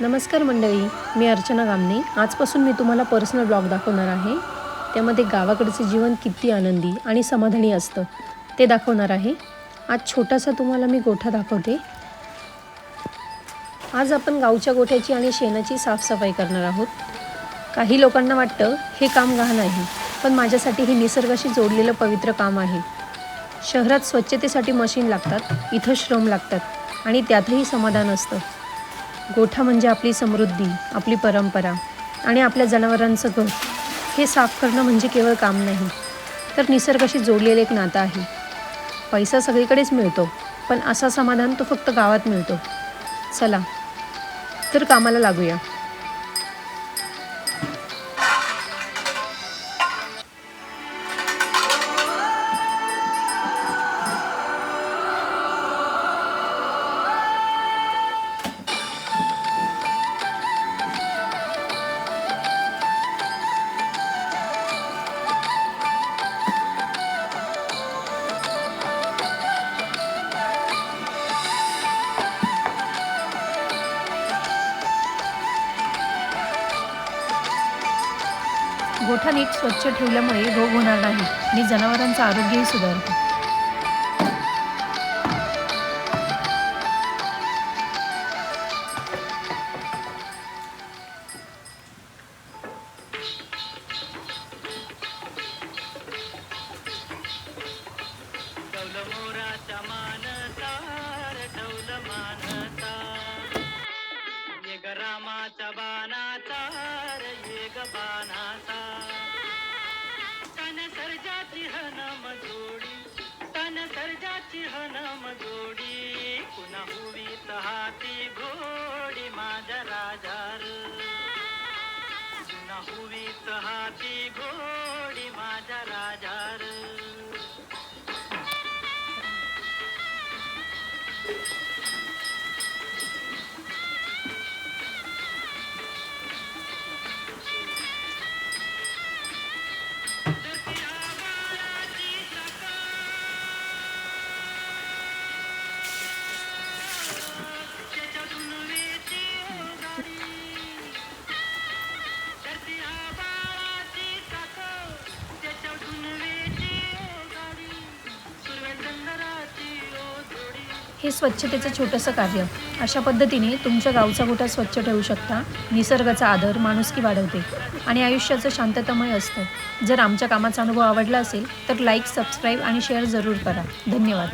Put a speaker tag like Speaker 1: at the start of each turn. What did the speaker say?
Speaker 1: नमस्कार मंडळी मी अर्चना गामने. आजपासून मी तुम्हाला पर्सनल ब्लॉग दाखवणार आहे. त्यामध्ये गावाकडचे जीवन किती आनंदी आणि समाधानी असतं ते दाखवणार आहे. आज छोटासा तुम्हाला मी गोठा दाखवते. आज आपण गावच्या गोठ्याची आणि शेणाची साफसफाई करणार आहोत. काही लोकांना वाटतं हे काम घाण आहे पण माझ्यासाठी हे निसर्गाशी जोडलेलं पवित्र काम आहे. शहरात स्वच्छतेसाठी मशीन लागतात इथं श्रम लागतात आणि त्यातही समाधान असतं. गोठा म्हणजे आपली समृद्धी आपली परंपरा आणि आपल्या जनावरांचं घर. हे साफ करणं म्हणजे केवळ काम नाही तर निसर्गाशी जोडलेलं एक नातं आहे. पैसा सगळीकडेच मिळतो पण असा समाधान तो फक्त गावात मिळतो. चला तर कामाला लागूया. गोठा नीट स्वच्छ ठेवल्यामुळे रोग होणार नाही आणि जनावरांचं आरोग्यही सुधारतं.
Speaker 2: डौल मोराच्या मानता रे मानता रामाच्या बाणाचा रे ये ग बाणाचा. तन सर्जाची हनम जोडी तन सर्जाची हनम जोडी. पुन्हा हुवीत हाती घोडी माझ्या राजार. पुन्हा हुवीत हाती घोडी
Speaker 1: हे स्वच्छतेचं छोटंसं कार्य. अशा पद्धतीने तुमच्या गावचा गोठा स्वच्छ ठेवू शकता निसर्गाचा आदर माणुसकी वाढवते आणि आयुष्याचं शांततामय असतं. जर आमच्या कामाचा अनुभव आवडला असेल तर लाईक सबस्क्राईब आणि शेअर जरूर करा. धन्यवाद.